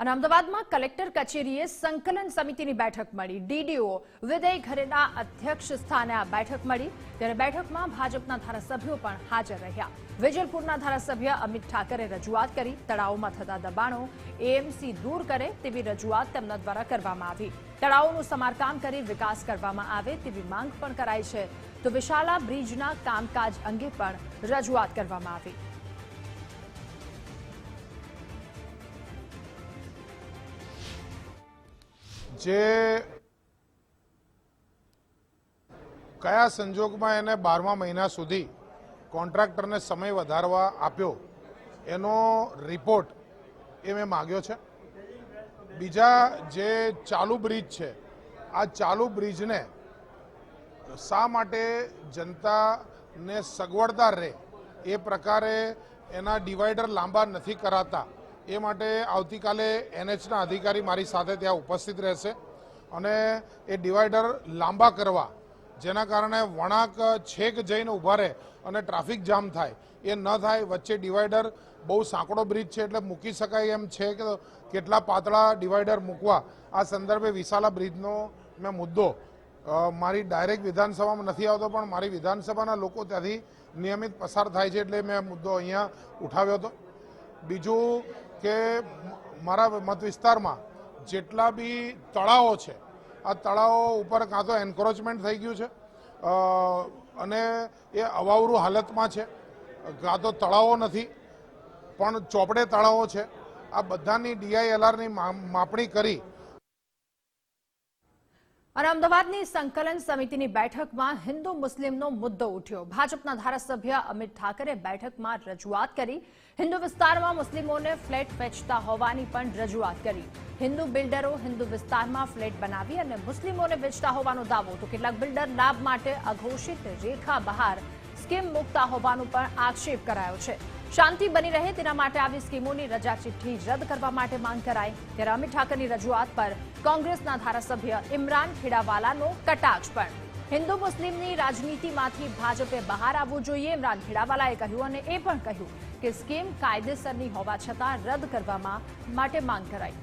અને અમદાવાદમાં કલેક્ટર કચેરીએ સંકલન સમિતિની બેઠક મળી. ડીડીઓ વિદય ઘરેના અધ્યક્ષ સ્થાને આ બેઠક મળી. ત્યારે બેઠકમાં ભાજપના ધારાસભ્યો પણ હાજર રહ્યા. વેજલપુરના ધારાસભ્ય અમિત ઠાકરે રજૂઆત કરી તળાવોમાં થતા દબાણો એએમસી દૂર કરે તેવી રજૂઆત તેમના દ્વારા કરવામાં આવી. તળાવોનું સમારકામ કરી વિકાસ કરવામાં આવે તેવી માંગ પણ કરાઈ છે. તો વિશાલા બ્રિજના કામકાજ અંગે પણ રજૂઆત કરવામાં આવી. જે કયા સંજોગમાં એને બારમા મહિના સુધી કોન્ટ્રાક્ટરને સમય વધારવા આપ્યો એનો રિપોર્ટ એ મેં માગ્યો છે. બીજા જે ચાલુ બ્રિજ છે, આ ચાલુ બ્રિજને શા માટે જનતાને સગવડતા રહે એ પ્રકારે એના ડિવાઈડર લાંબા નથી કરાતા. એ માટે આવતીકાલે એનએચના અધિકારી મારી સાથે ત્યાં ઉપસ્થિત રહેશે અને એ ડિવાઈડર લાંબા કરવા, જેના કારણે વણાંક છેક જઈને ઊભા રહે અને ટ્રાફિક જામ થાય, એ ન થાય, વચ્ચે ડિવાઈડર બહુ સાંકડો બ્રિજ છે એટલે મૂકી શકાય એમ છે કે કેટલા પાતળા ડિવાઈડર મૂકવા. આ સંદર્ભે વિશાલા બ્રિજનો મેં મુદ્દો મારી ડાયરેક્ટ વિધાનસભામાં નથી આવતો, પણ મારી વિધાનસભાના લોકો ત્યાંથી નિયમિત પસાર થાય છે એટલે મેં મુદ્દો અહીંયા ઉઠાવ્યો હતો. બીજું કે મારા મત વિસ્તારમાં જેટલા બી તળાવો છે, આ તળાવો ઉપર કાં તો એન્ક્રોચમેન્ટ થઈ ગયું છે અને એ અવાવરું હાલતમાં છે, કાં તો તળાવો નથી, પણ ચોપડે તળાવો છે, આ બધાની ડીઆઈએલઆરની માપણી કરી અને અમદાવાદની સંકલન સમિતિની બેઠકમાં હિન્દુ મુસ્લિમનો મુદ્દો ઉઠ્યો. ભાજપના ધારાસભ્ય અમિત ઠાકરે બેઠકમાં રજૂઆત કરી. હિન્દુ વિસ્તારમાં મુસ્લિમોને ફ્લેટ વેચતા હોવાની પણ રજૂઆત કરી. હિન્દુ બિલ્ડરો હિન્દુ વિસ્તારમાં ફ્લેટ બનાવી અને મુસ્લિમોને વેચતા હોવાનો દાવો. તો કેટલાક બિલ્ડર લાભ માટે અઘોષિત રેખા બહાર સ્કીમ મૂકતા હોવાનો પણ આક્ષેપ કરાયો છે. શાંતિ બની રહે તેના માટે આવી સ્કીમોની રજા ચિઠ્ઠી રદ કરવા માટે માંગ કરાઈ. ત્યારે અમિત ઠાકરની રજૂઆત પર કોંગ્રેસના ધારાસભ્ય ઇમરાન ખેડાવાલાનો કટાક્ષ પણ. હિન્દુ મુસ્લિમની રાજનીતિમાંથી ભાજપે બહાર આવવું જોઈએ, ઇમરાન ખેડાવાલાએ કહ્યું અને એ પણ કહ્યું કે સ્કીમ કાયદેસરની હોવા છતાં રદ કરવામાં માટે માંગ કરાઈ.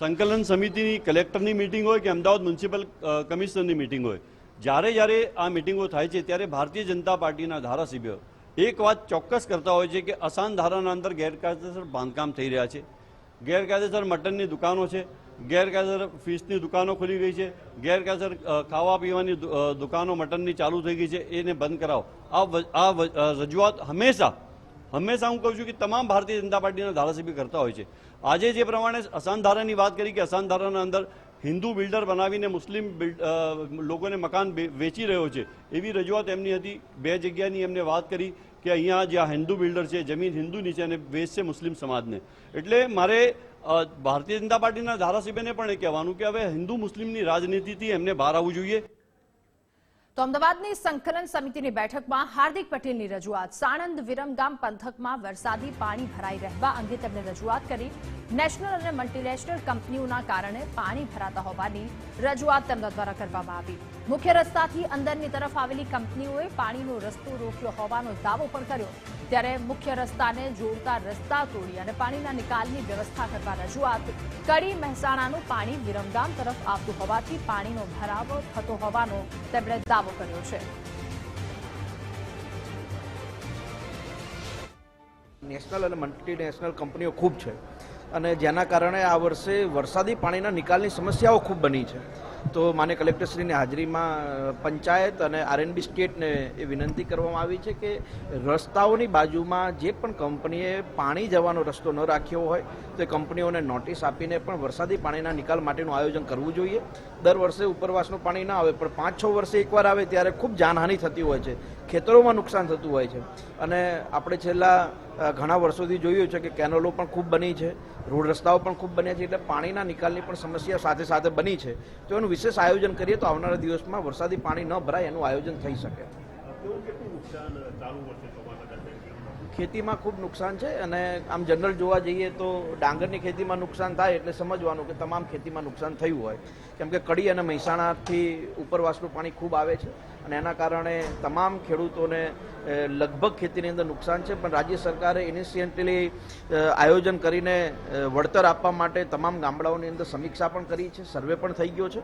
સંકલન સમિતિની કલેક્ટરની મિટિંગ હોય કે અમદાવાદ મ્યુનિસિપલ કમિશનરની મિટિંગ હોય જ્યારે જ્યારે આ મિટિંગો થાય છે ત્યારે ભારતીય જનતા પાર્ટીના ધારાસભ્યો એક વાત ચોક્કસ કરતા હોય છે કે અસાન ધારાના અંદર ગેરકાયદેસર બાંધકામ થઈ રહ્યા છે. ગેરકાયદેસર મટનની દુકાનો છે, ગેરકાયદેસર ફિશની દુકાનો ખુલી ગઈ છે, ગેરકાયદેસર ખાવા પીવાની દુકાનો મટનની ચાલુ થઈ ગઈ છે, એને બંધ કરાવો. આ રજૂઆત હંમેશા હંમેશા હું કહું છું કે તમામ ભારતીય જનતા પાર્ટીના ધારાસભ્ય કરતા હોય છે. આજે જે પ્રમાણે અસાન ધારાની વાત કરી કે અસાન ધારાના અંદર હિન્દુ બિલ્ડર બનાવીને મુસ્લિમ લોકોને મકાન વેચી રહ્યો છે, એવી રજૂઆત એમની હતી. બે જગ્યાની એમને વાત કરી કે અહીંયા જે આ હિન્દુ બિલ્ડર છે, જમીન હિન્દુની છે અને વેચશે મુસ્લિમ સમાજને. એટલે મારે ભારતીય જનતા પાર્ટીના ધારાસભ્યને પણ એ કહેવાનું કે હવે હિન્દુ મુસ્લિમની રાજનીતિથી એમને બહાર આવવું જોઈએ. તો અમદાવાદની સંકલન સમિતિની બેઠકમાં હાર્દિક પટેલની રજૂઆત. સાણંદ વિરમગામ પંથકમાં વરસાદી પાણી ભરાઈ રહેવા અંગે તેમણે રજૂઆત કરી. નેશનલ અને મલ્ટીનેશનલ કંપનીઓના કારણે પાણી ભરાતા હોવાની રજૂઆત તેમના દ્વારા કરવામાં આવી. મુખ્ય રસ્તાથી અંદરની તરફ આવેલી કંપનીઓએ પાણીનો રસ્તો રોક્યો હોવાનો દાવો પણ કર્યો. ત્યારે મુખ્ય રસ્તાને જોડતા રસ્તા તોડી અને પાણીના નિકાલની વ્યવસ્થા કરવા રજૂઆત કડી મહેસાણાનું પાણી વિરમગામ તરફ આવતું હોવાથી પાણીનો ભરાવ થતો હોવાનો તેમણે દાવો કર્યો છે. નેશનલ અને મલ્ટીનેશનલ કંપનીઓ ખૂબ છે અને જેના કારણે આ વર્ષે વરસાદી પાણીના નિકાલની સમસ્યાઓ ખૂબ બની છે. તો માન્ય કલેક્ટરશ્રીની હાજરીમાં પંચાયત અને આરએનબી સ્ટેટને એ વિનંતી કરવામાં આવી છે કે રસ્તાઓની બાજુમાં જે પણ કંપનીએ પાણી જવાનો રસ્તો ન રાખ્યો હોય, તો એ કંપનીઓને નોટિસ આપીને પણ વરસાદી પાણીના નિકાલ માટેનું આયોજન કરવું જોઈએ. દર વર્ષે ઉપરવાસનું પાણી ના આવે, પણ પાંચ છ વર્ષે એકવાર આવે ત્યારે ખૂબ જાનહાનિ થતી હોય છે. ખેતરોમાં નુકસાન થતું હોય છે. અને આપણે છેલ્લા ઘણા વર્ષોથી જોયું છે કે કેનલો પણ ખૂબ બની છે, રોડ રસ્તાઓ પણ ખૂબ બન્યા છે, એટલે પાણીના નિકાલની પણ સમસ્યા સાથે સાથે બની છે. તો એનું વિશેષ આયોજન કરીએ તો આવનારા દિવસમાં વરસાદી પાણી ન ભરાય એનું આયોજન થઈ શકે. ખેતીમાં ખૂબ નુકસાન છે અને આમ જનરલ જોવા જઈએ તો ડાંગરની ખેતીમાં નુકસાન થાય એટલે સમજવાનું કે તમામ ખેતીમાં નુકસાન થયું હોય. કેમ કે કડી અને મહેસાણાથી ઉપરવાસનું પાણી ખૂબ આવે છે અને એના કારણે તમામ ખેડૂતોને લગભગ ખેતીની અંદર નુકસાન છે. પણ રાજ્ય સરકારે ઇનિશિયેટલી આયોજન કરીને વળતર આપવા માટે તમામ ગામડાઓની અંદર સમીક્ષા પણ કરી છે. સર્વે પણ થઈ ગયો છે.